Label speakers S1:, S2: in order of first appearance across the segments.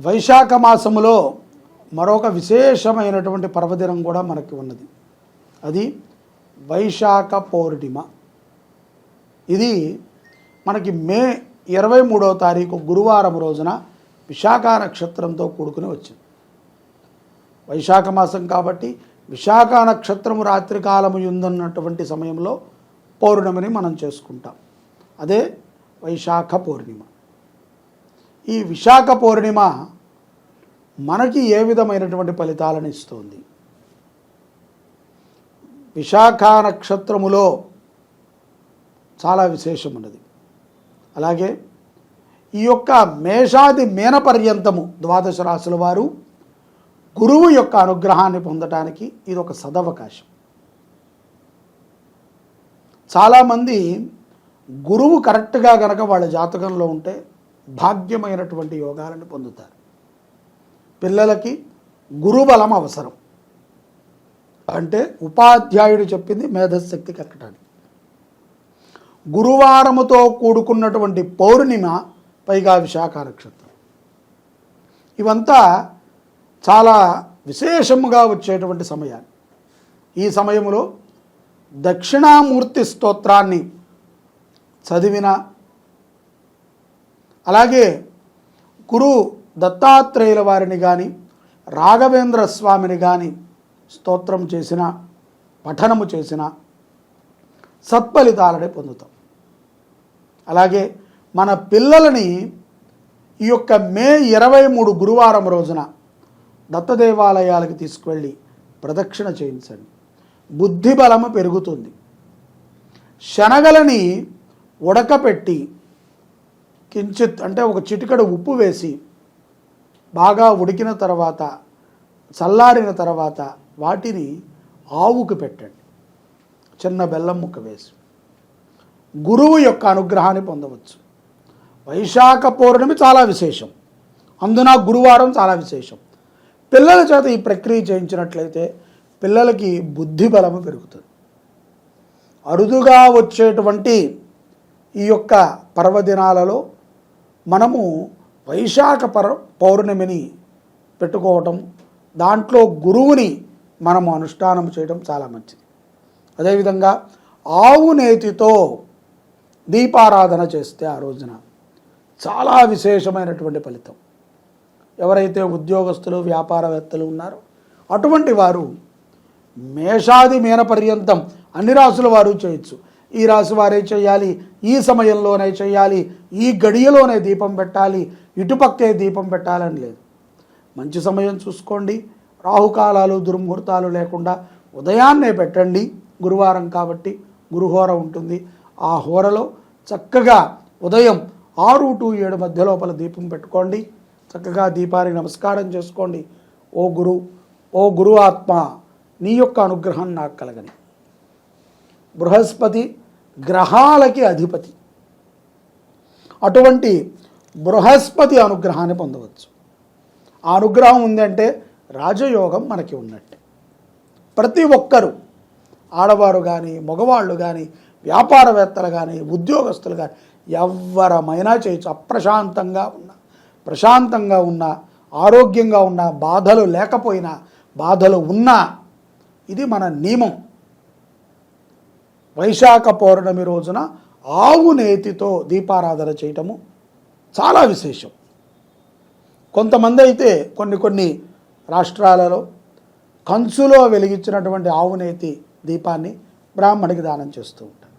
S1: వైశాఖ మాసములో మరొక విశేషమైనటువంటి పర్వదినం కూడా మనకి ఉన్నది. అది వైశాఖ పౌర్ణిమ. ఇది మనకి మే ఇరవై మూడవ తారీఖు గురువారం రోజున విశాఖ నక్షత్రంతో కూడుకుని వచ్చింది. వైశాఖ మాసం కాబట్టి విశాఖ నక్షత్రము రాత్రికాలము ఉందన్నటువంటి సమయంలో పౌర్ణమిని మనం చేసుకుంటాం. అదే వైశాఖ పౌర్ణిమ. ఈ విశాఖ పౌర్ణిమ మనకి ఏ విధమైనటువంటి ఫలితాలను ఇస్తుంది? విశాఖ నక్షత్రములో చాలా విశేషం ఉన్నది. అలాగే ఈ యొక్క మేషాది మేన పర్యంతము ద్వాదశ రాశుల వారు గురువు యొక్క అనుగ్రహాన్ని పొందటానికి ఇది ఒక సదవకాశం. చాలామంది గురువు కరెక్ట్గా గనక వాళ్ళ జాతకంలో ఉంటే భాగ్యమైనటువంటి యోగాలను పొందుతారు. పిల్లలకి గురుబలం అవసరం. అంటే ఉపాధ్యాయుడు చెప్పింది మేధశక్తి కక్కటానికి. గురువారముతో కూడుకున్నటువంటి పౌర్ణిమ పైగా విశాఖ నక్షత్రం ఇవంతా చాలా విశేషముగా వచ్చేటువంటి సమయాలు. ఈ సమయంలో దక్షిణామూర్తి స్తోత్రాన్ని చదివిన అలాగే గురు దత్తాత్రేయుల వారిని కానీ రాఘవేంద్ర స్వామిని కానీ స్తోత్రం చేసిన పఠనము చేసిన సత్ఫలితాలని పొందుతాం. అలాగే మన పిల్లలని ఈ యొక్క మే ఇరవై మూడు గురువారం రోజున దత్త దేవాలయాలకు తీసుకువెళ్ళి ప్రదక్షిణ చేయించండి. బుద్ధి బలము పెరుగుతుంది. శనగలని ఉడకపెట్టి కించిత్ అంటే ఒక చిటికడ ఉప్పు వేసి బాగా ఉడికిన తర్వాత చల్లారిన తర్వాత వాటిని ఆవుకు పెట్టండి. చిన్న బెల్లం ముక్క వేసి. గురువు యొక్క అనుగ్రహాన్ని పొందవచ్చు. వైశాఖ పౌర్ణమి చాలా విశేషం. అందున గురువారం చాలా విశేషం. పిల్లల చేత ఈ ప్రక్రియ చేయించినట్లయితే పిల్లలకి బుద్ధి బలము పెరుగుతుంది. అరుదుగా వచ్చేటువంటి ఈ యొక్క పర్వదినాలలో మనము వైశాఖ పర పౌర్ణమిని పెట్టుకోవటం దాంట్లో గురువుని మనము అనుష్ఠానం చేయడం చాలా మంచిది. అదేవిధంగా ఆవు నేతితో దీపారాధన చేస్తే ఆ రోజున చాలా విశేషమైనటువంటి ఫలితం. ఎవరైతే ఉద్యోగస్తులు వ్యాపారవేత్తలు ఉన్నారో అటువంటి వారు మేషాది మీన పర్యంతం అన్ని రాసుల వారు చేయొచ్చు. ఈ రాశి వారే చేయాలి ఈ సమయంలోనే చేయాలి ఈ గడియలోనే దీపం పెట్టాలి ఇటుపక్కే దీపం పెట్టాలని లేదు. మంచి సమయం చూసుకోండి. రాహుకాలాలు దుర్ముహూర్తాలు లేకుండా ఉదయాన్నే పెట్టండి. గురువారం కాబట్టి గురుహోర ఉంటుంది. ఆ హోరలో చక్కగా ఉదయం ఆరు టు ఏడు మధ్య లోపల దీపం పెట్టుకోండి. చక్కగా దీపానికి నమస్కారం చేసుకోండి. ఓ గురు ఓ గురు ఆత్మ నీ యొక్క అనుగ్రహం నాకు కలగని. బృహస్పతి గ్రహాలకి అధిపతి. అటువంటి బృహస్పతి అనుగ్రహాన్ని పొందవచ్చు. ఆ అనుగ్రహం ఉందంటే రాజయోగం మనకి ఉన్నట్టే. ప్రతి ఒక్కరూ ఆడవారు కానీ మగవాళ్ళు కానీ వ్యాపారవేత్తలు కానీ ఉద్యోగస్తులు కానీ ఎవరమైనా చేయొచ్చు. అప్రశాంతంగా ఉన్న ప్రశాంతంగా ఉన్న ఆరోగ్యంగా ఉన్న బాధలు లేకపోయినా బాధలు ఉన్నా ఇది మన నియమం. వైశాఖ పౌర్ణమి రోజున ఆవు నేతితో దీపారాధన చేయటము చాలా విశేషం. కొంతమంది అయితే కొన్ని కొన్ని రాష్ట్రాలలో కంచులో వెలిగించినటువంటి ఆవు నేతి దీపాన్ని బ్రాహ్మణికి దానం చేస్తూ ఉంటారు.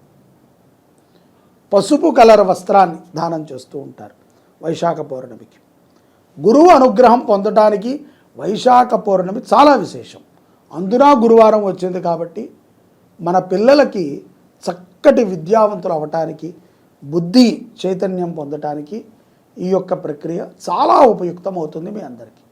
S1: పసుపు కలర్ వస్త్రాన్ని దానం చేస్తూ ఉంటారు వైశాఖ పౌర్ణమికి. గురువు అనుగ్రహం పొందటానికి వైశాఖ పౌర్ణమి చాలా విశేషం. అందున గురువారం వచ్చింది కాబట్టి మన పిల్లలకి చక్కటి విద్యావంతులు అవటానికి బుద్ధి చైతన్యం పొందటానికి ఈ యొక్క ప్రక్రియ చాలా ఉపయుక్తం అవుతుంది మీ అందరికీ.